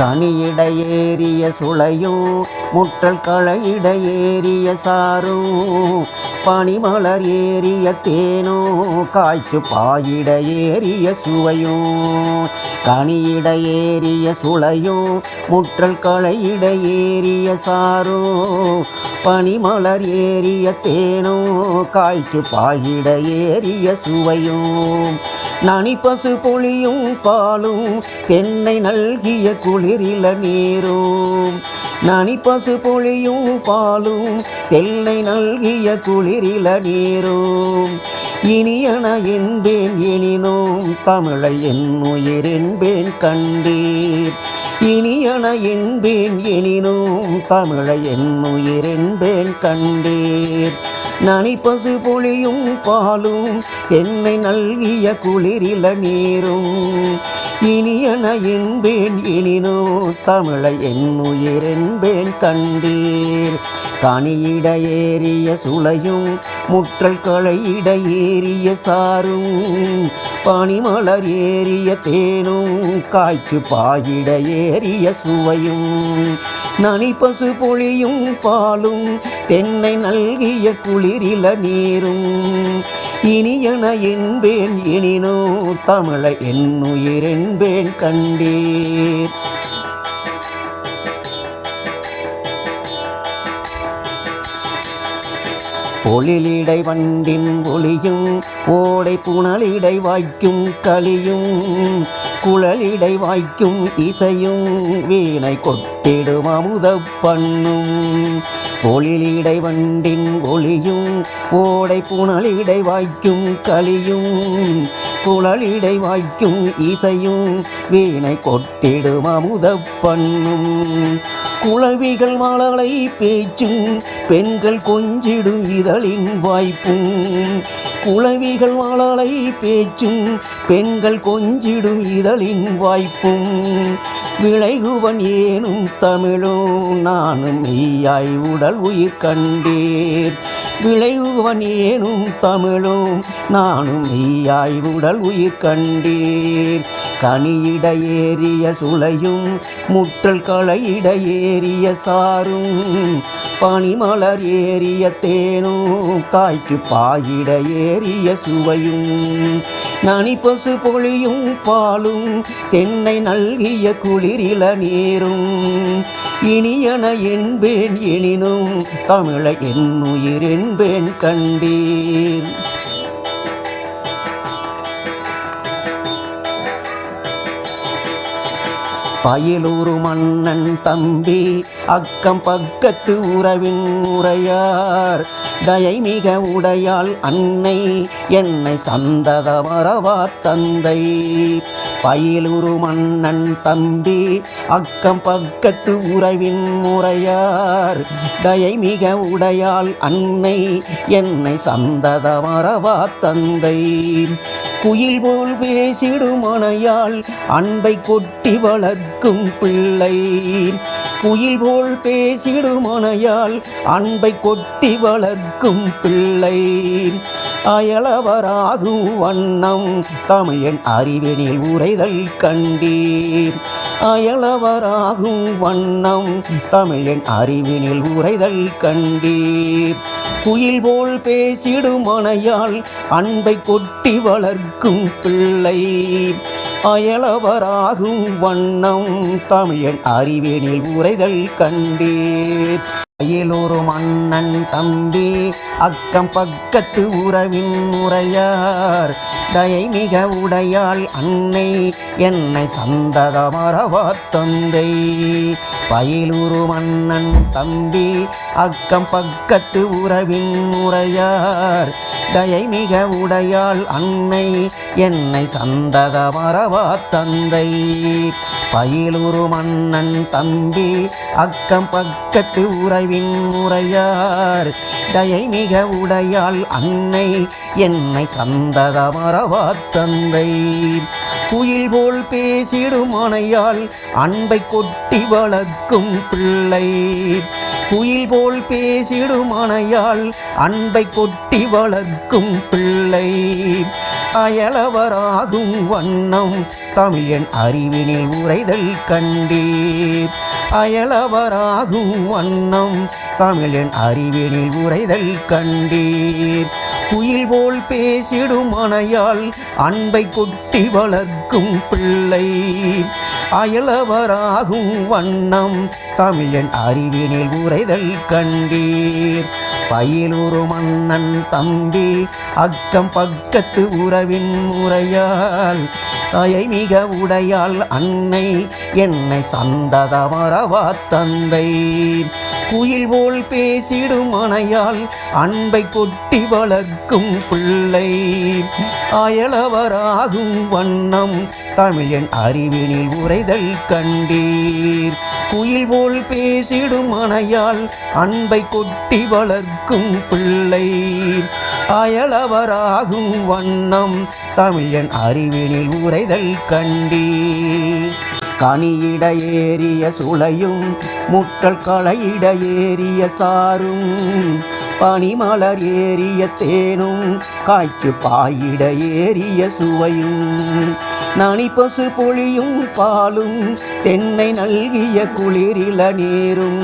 கனியிடையேறிய ஏறிய சுளையும் முற்றல் களையிடையேறிய ஏறிய சாரும் பனிமலர் ஏறிய தேனோ காய்ச்சு பாயிட ஏறிய சுவையும் கனியிட ஏறிய சுளையும் முற்றல் களையிட ஏறிய சாரும் பனிமலர் ஏறிய தேனோ காய்ச்சு பாயிட ஏறிய சுவையும் நனி பசு பொழியும் பாலும் தென்னை நல்கிய குளிரில நீரும். நனி பசு பொழியும் பாலும் தென்னை நல்கிய குளிரில நீரும். இனியன என்பேன் எனினோம் தமிழை என் உயிர் என்பேன் கண்டீர். இனியன என்பேன் எனினோம் தமிழை என் உயிர் என்பேன் கண்டீர். நனி பசு பொழியும் பாலும் என்னை நல்கிய குளிரில நீரும். இனியன என்பேன் இனினோ தமிழை என் உயிர் என்பேன் கண்டீர். கனியிட ஏறிய சுளையும் முற்றல் களையிட ஏறிய சாரும் பனிமலர் ஏறிய தேனும் காய்க்கு பாயிட ஏறிய சுவையும் நனி பசு பொழியும் பாலும் தென்னை நல்கிய குளிரில நீரும். இனியன என்பேன் எனினோ தமிழ என்னுயிர் என்பேன் கண்டீர். பொழிலிடை வண்டின் ஒளியும் ஓடை புனலிடை வாய்க்கும் களியும் குழலிடை வாய்க்கும் இசையும் வீணை கொட்டிடும் அமுத பண்ணும். பொழிலிடை வண்டின் ஒளியும் ஓடை புனலிடை வாய்க்கும் களியும் குழலிடை வாய்க்கும் இசையும் வீணை கொட்டிடும் அமுத பண்ணும். குளவிகள் மலலை பேச்சும் பெண்கள் கொஞ்சிடும் இதழின் வாய்ப்பும். குளவிகள் மலலை பேச்சும் பெண்கள் கொஞ்சிடும் இதழின் வாய்ப்பும். விளைகுவன் ஏனும் தமிழோ நானும் மெய்யாய் உடல் உயிர் கண்டேன். விளைவுவன் ஏனும் தமிழும் நானும் மெய்யாய் உடல் உயிர் கண்டேன். கனியிட ஏறிய சுளையும் முற்றல் களையிட ஏறிய சாரும் பனிமலர் ஏறிய தேனும் காய்ச்சி பாயிட ஏறிய சுவையும் நனி பசு பொழியும் பாலும் தென்னை நல்கிய குளிரில நீரும் இனியன என்பேன் எனினும் தமிழ என் உயிர் என்பேன் கண்டீர். பயிலூரு மன்னன் தம்பி அக்கம் பக்கத்து உறவின் உரையார் தயை மிக உடையாள் அன்னை என்னை சந்தத மறவா தந்தை. பயிலுரு மன்னன் தம்பி அக்கம் பக்கத்து உறவின் முறையார் தயை மிக உடையாள் அன்னை என்னை சந்தத மறவா தந்தை. குயில் போல் பேசிடும் மனையாள் அன்பை கொட்டி வளர்க்கும் பிள்ளை. குயில் போல் பேசிடும் அணையால் அன்பை கொட்டி வளர்க்கும் பிள்ளை. அயலவராகும் வண்ணம் தமிழன் அறிவெனில் உரைதல் கண்டீர். அயலவராகும் வண்ணம் தமிழன் அறிவினில் உரைதல் கண்டீர். குயில் போல் பேசிடும் மனையால் அன்பை கொட்டி வளர்க்கும் பிள்ளை. அயலவராகும் வண்ணம் தமிழன் அறிவினில் உரைதல் கண்டீர். அயலூர் மன்னன் தம்பி அக்கம் பக்கத்து உறவின் முறையார். தயை மிக உடையாள் அன்னை என்னை சந்தத மறவா தந்தை பயிலூர் மன்னன் தம்பி அக்கம் பக்கத்து உறவின் முறையார். தயை மிக உடையாள் அன்னை என்னை சந்தத மரவா தந்தை. பயிலூரு மன்னன் தம்பி அக்கம் பக்கத்து உறவின் முறையார். தயை மிக உடையாள் அன்னை என்னை சந்தத மரவா தந்தை. குயில் போல் பேசிடும் அணையால் அன்பை கொட்டி வளர்க்கும் பிள்ளை. குயில் போல் பேசிடும் மனையால் அன்பை கொட்டி வளர்க்கும் பிள்ளை. அயலவராகும் வண்ணம் தமிழன் அறிவினில் உரைதல் கண்டீர். அயலவராகும் வண்ணம் தமிழன் அறிவினில் உரைதல் கண்டீர். குயில் போல் பேசிடும் அணையால் அன்பை கொட்டி வளர்க்கும் பிள்ளை. அயலவராகும் வண்ணம் தமிழன் அறிவினில் உரைதல் கண்டீர். பயிலூரு மன்னன் தம்பி அக்கம் பக்கத்து உறவின் முறையால் தயை மிக உடையாள் அன்னை என்னை சந்ததமரவா தந்தை. குயில் போல் பேசிடும் மனையால் அன்பை கொட்டி வளர்க்கும் பிள்ளை. அயலவராகும் வண்ணம் தமிழன் அறிவினில் உரைதல் கண்டீர். குயில் போல் பேசிடும் மனையால் அன்பை கொட்டி வளர்க்கும் பிள்ளை. அயலவராகும் வண்ணம் தமிழன் அறிவினில் உரைதல் கண்டீர். கனியிட ஏறிய சுளையும் முட்டல் களையிட ஏறிய சாரும் பனிமலர் ஏறிய தேனும் காய்க்கு பாயிட ஏறிய சுவையும் நனிப்பசு பொழியும் பாலும் தென்னை நல்கிய குளிரில நீரும்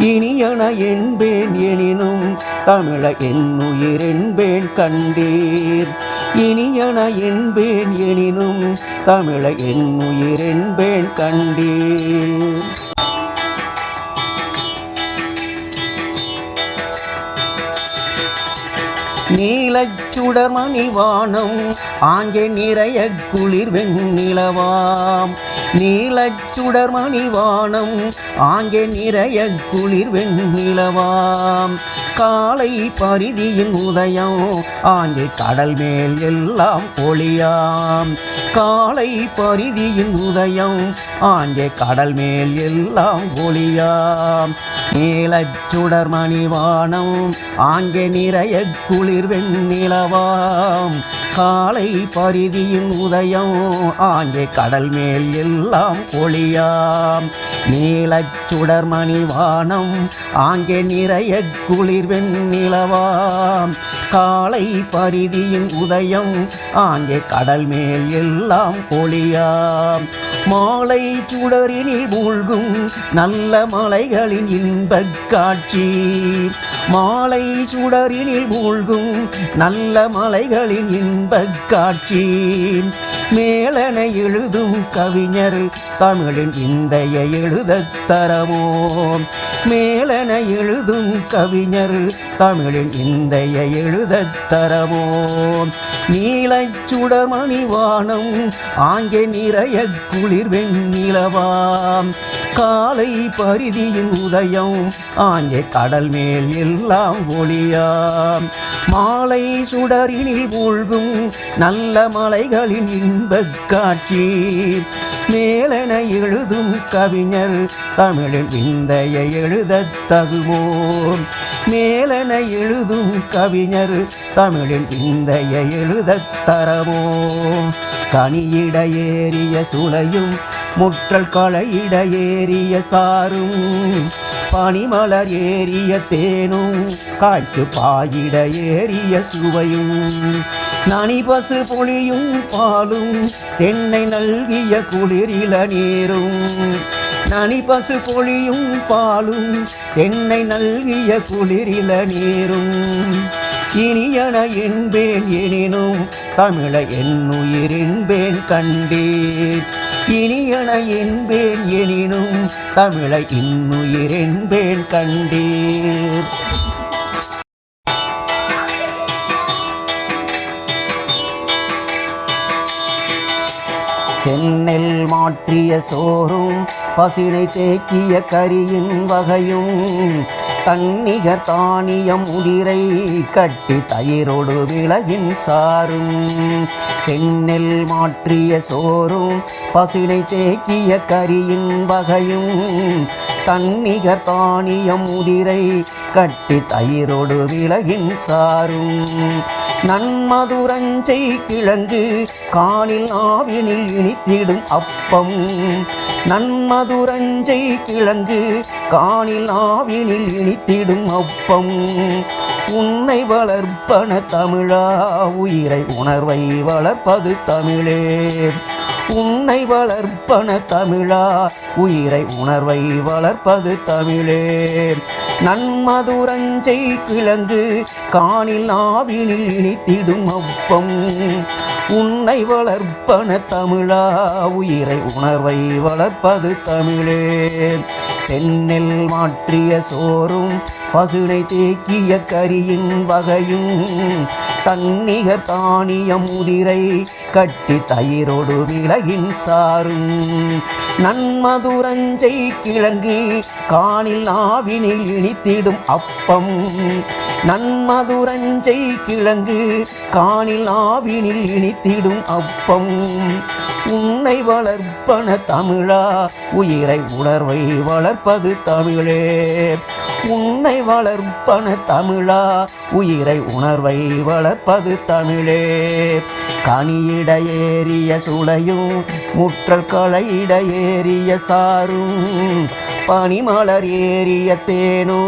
இனியன என்பேன் எனினும் தமிழ என்னுயிர் என்பேன் கண்டீர். இனியன என்பேன் எனினும் தமிழ என்னுயிர் என்பேன் கண்டீர். நீலச்சுடர் மணிவானம் ஆங்கே நிறைய குளிர் வெண்ணிலவாம். நீலச்சுடர் மணிவானம் ஆங்கே நிறைய குளிர் வெண்ணிலவாம். காலை பரிதியின் உதயம் ஆங்கே கடல் மேல் எல்லாம் ஒளியாம். காலை பரிதியின் உதயம் ஆங்கே கடல் மேல் எல்லாம் ஒளியாம். நீலச்சுடர் மணிவானம் ஆங்கே நிறைய குளிர் வெண்ணிலவாம். காலை பரிதியின் உதயம் ஆங்கே கடல் மேல் எல்லாம் ஒளியாம். நீலச்சுடர் மணிவானம் ஆங்கே நிறைய குளிர் வெண்ணிலவாம். காலை பரிதியின் உதயம் ஆங்கே கடல் மேல் எல்லாம் ஒளியாம். மாலை சுடரினில் மூழ்கும் நல்ல மலைகளின் இன்பக் காட்சி மாலை சுடரினில் மூழ்கும் நல்ல மலைகளின் இன்பக் காட்சி மேலனை எழுதும் கவிஞர் தமிழின் இந்தைய எழுதத் தரவோம். மேலனை எழுதும் கவிஞர் தமிழின் இந்தைய எழுதத் தரமோ நீலச்சுடமணி வானம் ஆங்கே நிறைய குளிர் வெண்ணிலவாம் காலை பரிதியின் உதயம் ஆங்கே கடல் மேல் எல்லாம் ஒளியாம். மாலை சுடரினில் மூழ்கும் நல்ல மலைகளின் இன்பக் காட்சி மேலென எழுதும் கவிஞர் தமிழில் விந்தைய எழுதத் தகுமோ மேலென எழுதும் கவிஞர் தமிழில் விந்தைய எழுதத் தரவோம் கனியிட ஏறிய சுளையும் முற்றல் களையிட ஏறிய சாரும். பனிமலர் ஏறிய தேனும் காய்ச்சு பாயிட ஏறிய சுவையும். நனிபசு புளியும் பாலும் தென்னை நல்கிய குளிரில நீரும். நனிபசு பொழியும் பாலும் தென்னை நல்கிய குளிரில நீரும். இனியன என்பேன் எனினும் தமிழ என்னுயிரின்பேன் கண்டேன் இனியன என்பேன் எனினும் தமிழ இன்னுயிர் என்பேன் கண்டேன் சென்னெல் மாற்றிய சோறும் பசினை தேக்கிய கரியின் வகையும் தன்னிகர் தானியம் உதிரை கட்டி தயிரோடு விலகின் சாரும். சென்னெல் மாற்றிய சோறும் பசுனை தேக்கிய கரியின் வகையும். தன்னிகர் தானியம் உதிரை கட்டி தயிரோடு விலகின் சாரும். நன்மதுரஞ்சை கிழங்கு காணில் ஆவினில் இனித்திடும் அப்பம். நன்மதுரஞ்சை கிழங்கு காணில் ஆவினில் இனித்திடும் அப்பம். உன்னை வளர்ப்பன தமிழா உயிரை உணர்வை வளர்ப்பது தமிழே. உன்னை வளர்ப்பன தமிழா உயிரை உணர்வை வளர்ப்பது தமிழே. நன்மதுரஞ்சை கிழங்கு காணில் நாவினில் இனித்திடும் அப்பம். உன்னை வளர்ப்பன தமிழா உயிரை உணர்வை வளர்ப்பது தமிழே. சென்னில் மாற்றிய சோறும் பசுனை தேக்கிய கரியின் வகையும் தன்னிகர் தானிய முதிரை கட்டி தயிரோடு விலகின் சாரும். நன்மதுரஞ்சை கிழங்கு காணில் ஆவினில் இனித்திடும் அப்பம். நன்மதுரஞ்சை கிழங்கு காணில் ஆவினில் இனித்திடும் அப்பம். உன்னை வளர்ப்பன தமிழா உயிரை உணர்வை வளர்ப்பது தமிழே. உன்னை வளர்ப்பன தமிழா உயிரை உணர்வை வளர்ப்பது தமிழே. கனியிட ஏறிய சுளையும் முற்றல் களையிட ஏறிய சாரும் பனிமலர் ஏறிய தேனோ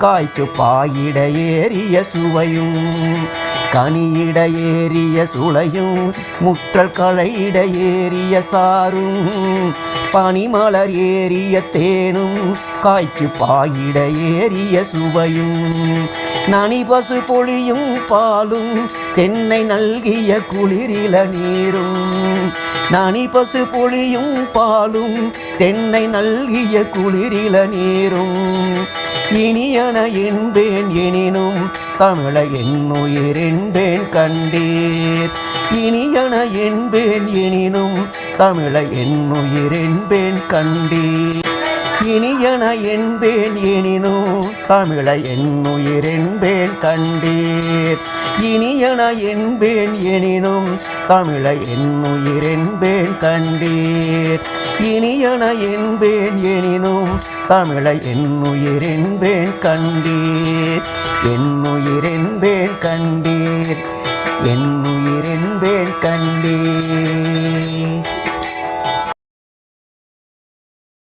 காய்ச்சு பாயிட ஏறிய சுவையும். கனியிட ஏறிய சுளையும் முற்றல் களையிட ஏறிய சாரும். பனிமலர் ஏறிய தேனும் காய்ச்சி பாயிட ஏறிய சுவையும். நனி பசு பொழியும் பாலும் தென்னை நல்கிய குளிரில நீரும். நனி பசு பொழியும் பாலும் தென்னை நல்கிய குளிரில நீரும். இனியன என்பேன் எனினும் தமிழ என்னுயிர் என்பேன் கண்டீர். இனியன என்பேன் எனினும் தமிழ என்னுயிர் என்பேன் கண்டீர். இனியன என்பேன் எனினும் தமிழ என்னுயிர் என்பேன் கண்டீர். இனியன என்பேன் எனினும் தமிழை என்னுயிர் என்பேன் கண்டீர். இனியன என்பேன் எனினும் தமிழை என்னுயிர் என்பேன் கண்டீர். என்னுயிர் என்பேன் கண்டீர். என்னுயிர் என்பேன் கண்டீர்.